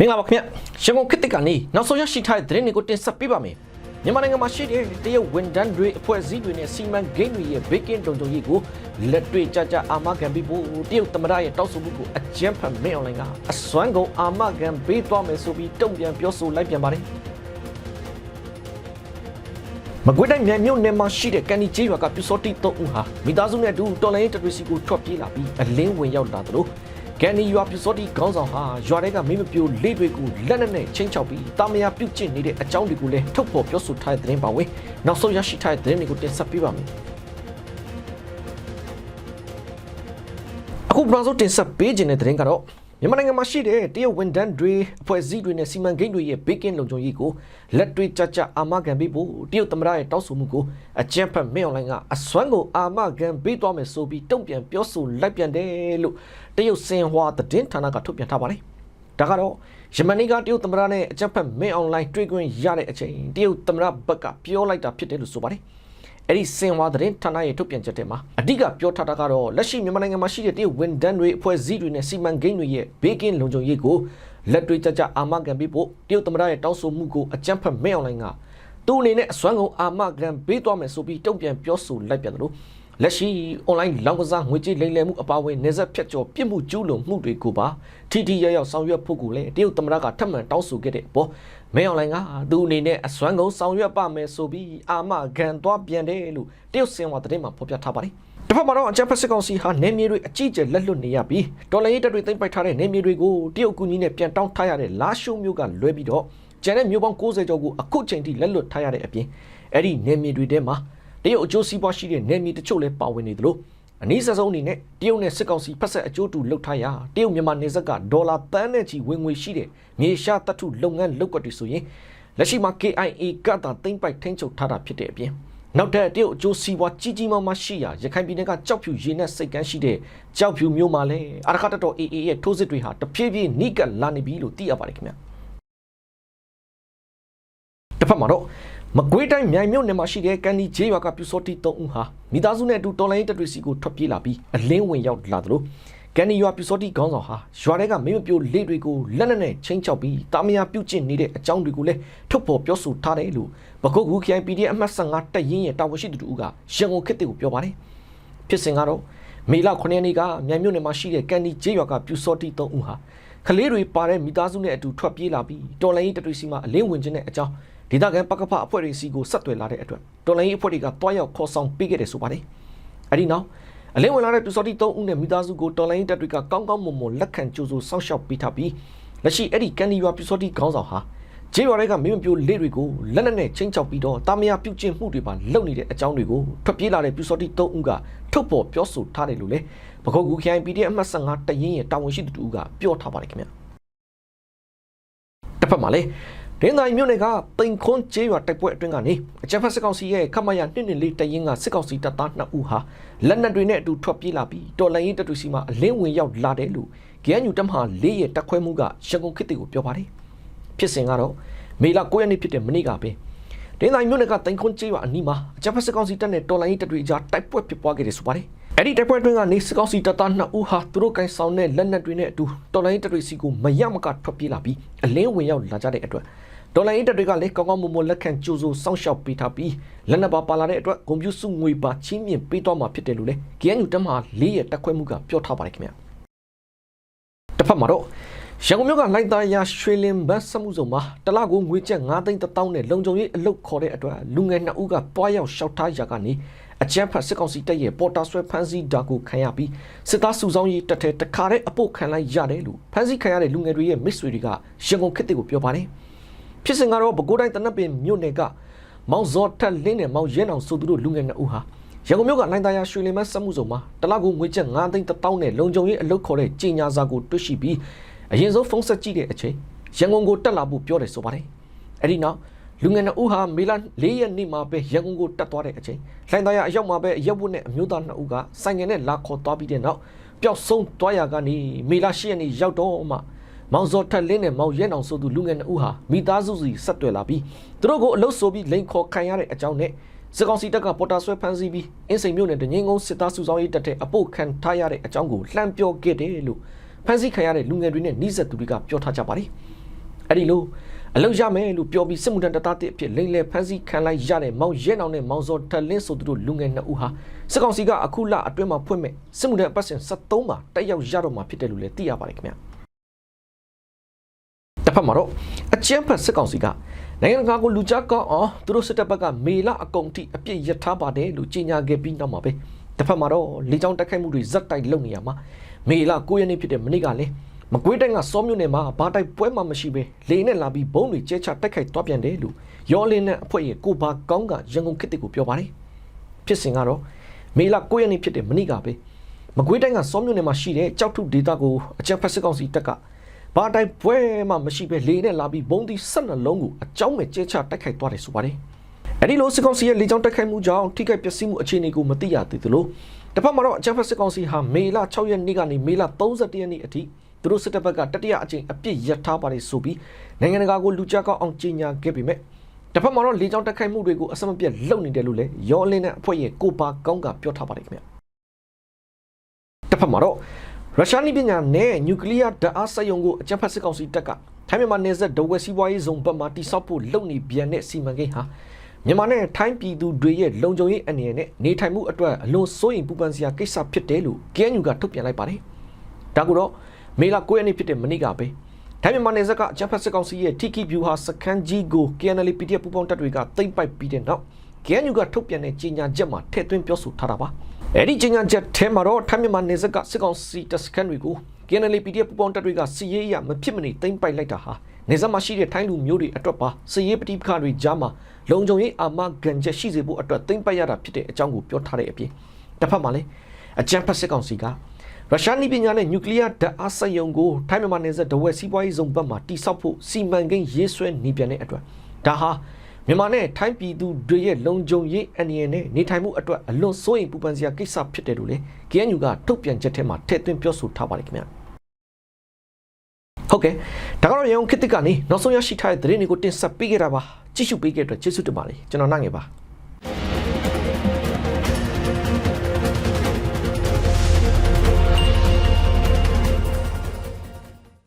မင်္ဂလာပါခင်ဗျရန်ကုန်ခေတ်တစ်ကနေနောက်ဆုံးရရှိထားတဲ့သတင်းတွေကိုတင်ဆက်ပေးပါမယ်မြန်မာနိုင်ငံမှာရှိတဲ့တရုတ်ဝန်ဒန်းတွေအဖွဲ့အစည်းတွေနဲ့စီမံကိန်းတွေရဲ့ဘေကင်းတုံတုံကြီးကိုလက်တွေ့ကြကြအာမခံပေးဖို့တရုတ်သမ္မတရဲ့တောက်ဆိုမှုကိုအကြမ်းဖက်မင်းအွန်လိုင်းကအစွမ်းကုန်အာမခံပေးသွားမယ်ဆိုပြီးတုံ့ပြန်ပြောဆိုလိုက်ပြန်ပါတယ်မကွေးတိုင်းမြန်မြို့နယ်မှာရှိတဲ့ကန်ဒီကျေးရွာကပြူစောတိတုံးဦးဟာမိသားစုနဲ့အတူတော်လိုင်းရေးတတွေစီကိုထွက်ပြေးလာပြီးအလင်းဝင်ရောက်လာသလို ကန်ဒီရွာပြူစောတိခေါင်းဆောင်ဟာရွာထဲကမိမပြိုလေးတွေကိုလက်နက်နဲ့ချင်းချောက်ပြီးတာမယာပြုတ်ကျင့်နေတဲ့အကြောင်းတွေကိုလည်းထုတ်ဖော်ပြောဆိုထားတဲ့သတင်းပါဝင်နောက်ဆုံးရရှိထားတဲ့သတင်းတွေကိုတင်ဆက်ပေးပါမယ်အခုပထမဆုံးတင်ဆက်ပေးခြင်းတဲ့သတင်းကတော့ မြန်မာနိုင်ငံမှာရှိတဲ့တရုတ်ဝန်ဒန်းတွေအဖွဲ့အစည်းတွေနဲ့စီမံကိန်းတွေရဲ့ဘေးကင်းလုံခြုံရေးကိုလက်တွေ့ကြကြအာမခံပေးဖို့တရုတ်သမ္မတရဲ့တောင်းဆိုမှုကိုအကြမ်းဖက်မင်းအွန်လိုင်းကအစွမ်းကိုအာမခံပေးသွားမယ်ဆိုပြီးတုံ့ပြန်ပြောဆိုလိုက်ပြန်တယ်လို့တရုတ်စင်ဟွာသတင်းဌာနကထုတ်ပြန်ထားပါတယ်။ဒါကတော့ယမန်နေ့ကတရုတ်သမ္မတနဲ့အကြမ်းဖက်မင်းအွန်လိုင်းတွေ့ခွင့်ရတဲ့အချိန်တရုတ်သမ္မတဘက်ကပြောလိုက်တာဖြစ်တယ်လို့ဆိုပါတယ်။ အဲ့ဒီစင်ဝါသတင်းဌာနရဲ့ထုတ်ပြန်ချက်ထဲမှာအဓိကပြောထားတာကတော့လက်ရှိမြန်မာနိုင်ငံမှာရှိတဲ့တရုတ်ဝန်ဒန်းတွေအဖွဲ့အစည်းတွေနဲ့စီမံကိန်းတွေရဲ့ဘေးကင်းလုံခြုံရေးကိုလက်တွေ့ကြကြအာမခံပေးဖို့တရုတ်သမ္မတရဲ့တောင်းဆိုမှုကိုအကြမ်းဖက်မဲအွန်လိုင်းကသူ့အနေနဲ့အစွမ်းကုန်အာမခံပေးသွားမယ်ဆိုပြီးတုံ့ပြန်ပြောဆိုလိုက်ပြန်တယ်လို့ လက်ရှိ online လောင်းကစားငွေကြေးလိမ်လည်မှုအပါအဝင်နေဆက်ဖြတ်ကျော်ပြစ်မှုကျူးလွန်မှုတွေကိုပါထိထိရောက်ရောက်ဆောင်ရွက်ဖို့ကိုလည်းတရုတ်သမ္မတကထပ်မံတောင်းဆိုခဲ့တဲ့အပေါ်မဲအွန်လိုင်းကသူ့အနေနဲ့အစွမ်းကုန်ဆောင်ရွက်ပါမယ်ဆိုပြီးအာမခံသွားပြန်တယ်လို့တရုတ်စင်ဝါသတင်းမှာဖော်ပြထားပါတယ်တစ်ဖက်မှာတော့အကြံဖက်စစ်ကောင်စီဟာနေမြေတွေအကြီးကျယ်လက်လွတ်နေရပြီးတော်လိုင်းရေးတပ်တွေသိမ်းပိုက်ထားတဲ့နေမြေတွေကိုတရုတ်ကူညီနဲ့ပြန်တောင်းထားရတဲ့လာရှုံမျိုးကလွဲပြီးတော့ကျန်တဲ့မျိုးပေါင်း60ကျော်ကိုအခုချိန်ထိလက်လွတ်ထားရတဲ့အပြင်အဲ့ဒီနေမြေတွေထဲမှာ တရုတ်အကျိုးစီးပွားရှိတဲ့နေမြေတချို့လည်းပါဝင်နေသလိုအနည်းဆက်ဆုံးအနေနဲ့တရုတ်နဲ့စစ်ကောင်စီဖက်ဆက်အကျိုးတူလှုပ်ထားရာတရုတ်မြန်မာနေဆက်ကဒေါ်လာတန်းနဲ့ချီဝင်ငွေရှိတဲ့မြေရှားတတ်ထုလုပ်ငန်းလုပ်ကွက်တွေဆိုရင်လက်ရှိမှာ KIA ကတာသိမ်းပိုက်ထိန်းချုပ်ထားတာဖြစ်တဲ့အပြင်နောက်ထပ်တရုတ်အကျိုးစီးပွားကြီးကြီးမားမားရှိရာရခိုင်ပြည်နယ်ကကြောက်ဖြူရေနက်စိတ်ကန်းရှိတဲ့ကြောက်ဖြူမျိုးမှာလည်းအရခတတော် AA ရဲ့ထိုးစစ်တွေဟာတဖြည်းဖြည်းနိကလာနေပြီလို့သိရပါတယ်ခင်ဗျာတစ်ဖက်မှာတော့ မကွေးတိုင်းမြိုင်မြို့နယ်မှာရှိတဲ့ကန်ဒီဂျေးရွာကပြူစောတိ၃ဦးဟာမိသားစုနဲ့အတူတော်လိုင်းတပ်တွေစီကိုထွက်ပြေးလာပြီးအလင်းဝင်ရောက်လာသလိုကန်ဒီရွာပြူစောတိခေါင်းဆောင်ဟာရွာထဲကမင်းမပြိုလေးတွေကိုလက်နက်နဲ့ချင်းချောက်ပြီးတာမယာပြုတ်ကျင့်နေတဲ့အကြောင်းတွေကိုလည်းထုတ်ဖော်ပြောဆိုထားတယ်လို့ပကုတ်ကူ KIPD အမှတ်15တပ်ရင်းရဲ့တာဝန်ရှိသူတို့ကရန်ကုန်ခေတ်တွေကိုပြောပါတယ်ဖြစ်စဉ်ကတော့မေလ9ရက်နေ့ကမြိုင်မြို့နယ်မှာရှိတဲ့ကန်ဒီဂျေးရွာကပြူစောတိ၃ဦးဟာကလေးတွေပါတဲ့မိသားစုနဲ့အတူထွက်ပြေးလာပြီးတော်လိုင်းတပ်တွေစီမှာအလင်းဝင်ခြင်းတဲ့အကြောင်း ဒေသခံပကဖအဖွဲ့တွေစီကိုဆက်သွယ်လာတဲ့အတွက်တော်လိုင်းအဖွဲ့တွေကတွားရောက်ခေါ်ဆောင်ပေးခဲ့တယ်ဆိုပါတယ်။အဲဒီနောက်အလင်းဝင်လာတဲ့ပြူစောတိ3ဦးနဲ့မိသားစုကိုတော်လိုင်းတပ်တွေကကောင်းကောင်းမွန်မွန်လက်ခံကြိုးဆိုစောင့်ရှောက်ပေးထားပြီးလက်ရှိအဲ့ဒီကန်ဒီရွာပြူစောတိခေါင်းဆောင်ဟာဂျေရွာတွေကမင်းမပြိုလေးတွေကိုလက်နက်နဲ့ချင်းချောက်ပြီးတော့တာမယာပြုတ်ကျင့်မှုတွေပါလုပ်နေတဲ့အကြောင်းတွေကိုထွက်ပြေးလာတဲ့ပြူစောတိ3ဦးကထုတ်ပေါ်ပြောဆိုထားတယ်လို့လေပကုတ်ကူ KIPD အမှတ်15တရင်ရဲ့တာဝန်ရှိသူတို့ကပြောထားပါတယ်ခင်ဗျာတစ်ဖက်မှာလည်း ဒင်းတိုင်းမြို့နယ်ကတိန်ခွန်းကျေးရွာတိုက်ပွဲအတွင်းကနေအကြမ်းဖက်စစ်ကောင်စီရဲ့ခမရ114တရင်ကစစ်ကောင်စီတပ်သား2ဦးဟာလက်နက်တွေနဲ့အတူထွက်ပြေးလာပြီးတော်လိုင်းရေးတပ်တွေစီမှာအလင်းဝင်ရောက်လာတယ်လို့ GNU တပ်မဟာ၄ရဲ့တပ်ခွဲမှုကရန်ကုန်ခေတ်တွေကိုပြောပါတယ်ဖြစ်စဉ်ကတော့မေလ9ရက်နေ့ဖြစ်တဲ့မနေ့ကပဲဒင်းတိုင်းမြို့နယ်ကတိန်ခွန်းကျေးရွာအနီးမှာအကြမ်းဖက်စစ်ကောင်စီတပ်နဲ့တော်လိုင်းရေးတပ်တွေကြားတိုက်ပွဲဖြစ်ပွားခဲ့တယ်ဆိုပါတယ်အဲ့ဒီတိုက်ပွဲအတွင်းကနေစစ်ကောင်စီတပ်သား2ဦးဟာသူတို့ကန်ဆောင်တဲ့လက်နက်တွေနဲ့အတူတော်လိုင်းရေးတပ်တွေစီကိုမရမကထွက်ပြေးလာပြီးအလင်းဝင်ရောက်လာကြတဲ့အတွက် ဒေါ်လာအင်တက်တွေကလည်းကောင်းကောင်းမွန်မွန်လက်ခံကြိုးစိုးစောင့်ရှောက်ပေးထားပြီးလက်နက်ပါပါလာတဲ့အတွက်ဂုံပြူစုငွေပါချင်းမြင့်ပေးသွားမှာဖြစ်တယ်လို့လည်း GNU တက်မှာလေးရဲ့တက်ခွဲမှုကပြောထားပါတယ်ခင်ဗျာတစ်ဖက်မှာတော့ရန်ကုန်မြို့ကလိုက်သားရရွှေလင်ဘတ်စမှုစုံမှာတလကိုငွေကျပ်9သိန်း1000နဲ့လုံခြုံရေးအလုတ်ခေါ်တဲ့အတွက်လူငယ်2ဦးကတွားရောက်ရှောက်ထားရာကနေအကြမ်းဖက်စစ်ကောင်စီတပ်ရဲ့ပေါ်တာဆွဲဖမ်းဆီးတာကိုခံရပြီးစစ်သားစုဆောင်းရေးတပ်ထဲတခါတည်းအပုတ်ခံလိုက်ရတယ်လို့ဖမ်းဆီးခံရတဲ့လူငယ်တွေရဲ့မိတ်ဆွေတွေကရန်ကုန်ခေတ်တွေကိုပြောပါတယ် ဖြစ်စဉ်ကတော့ပဲခူးတိုင်းတနက်ပင်မြို့နယ်ကမောင်ဇော်ထက်လင်းနဲ့မောင်ရဲအောင်ဆိုသူတို့လူငယ်2ဦးဟာရန်ကုန်မြို့ကလိုင်းသားရရွှေလင်မတ်စက်မှုစုံမှာတလောက်ကိုငွေကျပ်9သိန်း1000နဲ့လုံခြုံရေးအလုပ်ခေါ်တဲ့ကြေညာစာကိုတွေ့ရှိပြီးအရင်ဆုံးဖုန်းဆက်ကြည့်တဲ့အချိန်ရန်ကုန်ကိုတက်လာဖို့ပြောတယ်ဆိုပါတယ်အဲ့ဒီနောက်လူငယ်2ဦးဟာမေလ4ရက်နေ့မှာပဲရန်ကုန်ကိုတက်သွားတဲ့အချိန်လိုင်းသားရအရောက်မှာပဲအရက်ဝတ်နဲ့အမျိုးသား2ဦးကဆိုင်ငယ်နဲ့လာခေါ်သွားပြီးတဲ့နောက်ပျောက်ဆုံးသွားရကနေမေလ10ရက်နေ့ရောက်တော့မှ မောင်စောထက်လင်းနဲ့မောင်ရဲအောင်ဆိုသူလူငယ်2ဦးဟာမိသားစုစီဆက်သွယ်လာပြီးသူတို့ကိုအလုတ်ဆိုပြီးလိန်ခေါ်ခံရတဲ့အကြောင်းနဲ့စစ်ကောင်စီတပ်ကပေါ်တာဆွဲဖမ်းဆီးပြီးအင်းစိန်မြို့နယ်တငင်းကုန်းစစ်သားစုဆောင်ရေးတပ်တဲ့အပုတ်ခံထားရတဲ့အကြောင်းကိုလှမ်းပြောခဲ့တယ်လို့ဖမ်းဆီးခံရတဲ့လူငယ်တွေနဲ့နှိစက်သူတွေကပြောထားကြပါတယ်အဲ့ဒီလိုအလောက်ရမယ်လို့ပြောပြီးစစ်မှုထမ်းတပ်သားတစ်အဖြစ်လိမ့်လေဖမ်းဆီးခံလိုက်ရတဲ့မောင်ရဲနောင်နဲ့မောင်စောထလင်းဆိုသူတို့လူငယ်နှစ်ဦးဟာစစ်ကောင်စီကအခုလအတွင်းမှာဖွင့်မဲ့စစ်မှုထမ်းအပတ်စဉ်73မှာတက်ရောက်ရတော့မှာဖြစ်တယ်လို့လည်းသိရပါတယ်ခင်ဗျာတစ်ဖ က်မှာတော့အကြမ်းဖက်စစ်ကောင်စီကနိုင်ငံတကာကိုလူကြားကောင်းအောင်သူတို့စစ်တပ်ဘက်ကမေလအကုန်ထိအပြစ်ရထားပါတယ်လို့ကြေညာခဲ့ပြီးနောက်မှာပဲတစ်ဖက်မှာတော့လေကြောင်းတိုက်ခိုက်မှုတွေဇက်တိုက်လုပ်နေရမှာမေလ9ရက်နေ့ဖြစ်တဲ့မနေ့ကလည်းမကွေးတိုင်းကစောမြို့နယ်မှာဘာတိုက်ပွဲမှမရှိပဲလေနဲ့လာပြီးဘုံတွေကျဲချတိုက်ခိုက်သွားပြန်တယ်လို့ရောလင်းတဲ့အဖွဲ့ရဲ့ကိုဘာကောင်းကရန်ကုန်ခေတ်ကိုပြောပါတယ်ဖြစ်စဉ်ကတော့မေလ9ရက်နေ့ဖြစ်တဲ့မနေ့ကပဲမကွေးတိုင်းကစောမြို့နယ်မှာရှိတဲ့ကြောက်ထုဒေသကိုအကြမ်းဖက်စစ်ကောင်စီတပ်က ဘာတိုက်ပွဲမှမရှိပဲလေနဲ့လာပြီးဘုံဒီ12လုံးကိုအကြောင်းမဲ့ကျဲချတိုက်ခိုက်သွားတယ်ဆိုပါတယ်အဲ့ဒီလိုစစ်ကောင်စီရဲ့လေကြောင်းတိုက်ခိုက်မှုကြောင့်ထိခိုက်ပျက်စီးမှုအခြေအနေကိုမသိရသေးသလိုတစ်ဖက်မှာတော့အကြမ်းဖက်စစ်ကောင်စီဟာမေလ6ရက်နေ့ကနေမေလ31ရက်နေ့အထိသူတို့စစ်တပ်ဘက်ကတတိယအကြိမ်အပြစ်ရထားပါတယ်ဆိုပြီးနိုင်ငံတကာကိုလူကြကောက်အောင်ကြေညာခဲ့ပေမဲ့တစ်ဖက်မှာတော့လေကြောင်းတိုက်ခိုက်မှုတွေကိုအစမပြတ်လုပ်နေတယ်လို့လည်းရောလင်းတဲ့အဖွဲ့ရဲ့ကိုပါကောင်းကပြောထားပါတယ်ခင်ဗျတစ်ဖက်မှာတော့ ရုရှားနည်းပညာနဲ့နျူကလ িয়ার ဓာတ်အားစက်ရုံကိုအကြမ်းဖက်စစ်ကောင်စီတပ်ကထိုင်းမြန်မာနယ်စပ်ဒဝက်စီးပွားရေးဇုံဘက်မှာတိစောက်ဖို့လုပ်နေပြန်တဲ့စီမံကိန်းဟာမြန်မာနဲ့ထိုင်းပြည်သူတွေရဲ့လုံခြုံရေးအနေနဲ့နေထိုင်မှုအတွက်အလွန်စိုးရိမ်ပူပန်စရာကိစ္စဖြစ်တယ်လို့ KNU ကထုတ်ပြန်လိုက်ပါတယ်။ဒါကတော့မေလ9ရက်နေ့ဖြစ်တဲ့မနေ့ကပဲထိုင်းမြန်မာနယ်စပ်ကအကြမ်းဖက်စစ်ကောင်စီရဲ့ Tiki View ဟာစခန်းကြီးကို KNL PDF ပူးပေါင်းတပ်တွေကသိမ်းပိုက်ပြီးတဲ့နောက် KNU ကထုတ်ပြန်တဲ့ကြေညာချက်မှာထည့်သွင်းပြောဆိုထားတာပါ။ အဲဒီကြေညာချက်ထဲမှာတော့ထိုင်းမြန်မာနယ်စပ်ကစစ်ကောင်စီတပ်စခန်းတွေကို KNL PDF ပူးပေါင်းတပ်တွေကစီရေးအရမဖြစ်မနေသိမ်းပိုက်လိုက်တာဟာနေဆက်မှာရှိတဲ့ထိုင်းလူမျိုးတွေအတွက်ပါစီရေးပဋိပက္ခတွေကြားမှာလုံခြုံရေးအာမခံချက်ရှိစေဖို့အတွက်သိမ်းပိုက်ရတာဖြစ်တဲ့အကြောင်းကိုပြောထားတဲ့အပြင်တစ်ဖက်မှာလည်းအကြမ်းဖက်စစ်ကောင်စီကရုရှားနည်းပညာနဲ့နျူကလ িয়ার ဓာတ်အားစက်ရုံကိုထိုင်းမြန်မာနယ်စပ်ဒဝက်စီးပွားရေးဇုံဘက်မှာတိစောက်ဖို့စီမံကိန်းရေးဆွဲနေပြန်တဲ့အတွက်ဒါဟာ မြန်မာနဲ့ထိုင်းပြည်သူတွေရဲ့လုံခြုံရေးအနေနဲ့နေထိုင်မှုအတွက်အလွန်စိုးရိမ်ပူပန်စရာကိစ္စဖြစ်တယ်လို့လေ KNU ကထုတ်ပြန်ချက်ထဲမှာထည့်သွင်းပြောဆိုထားပါတယ်ခင်ဗျာဟုတ်ကဲ့ဒါကတော့ရေုံခစ်တစ်ကနေနောက်ဆုံးရရှိထားတဲ့သတင်းတွေကိုတင်ဆက်ပေးခဲ့တာပါကြည့်ရှုပေးခဲ့တဲ့အတွက်ကျေးဇူးတင်ပါတယ်ကျွန်တော်နိုင်ငယ်ပါ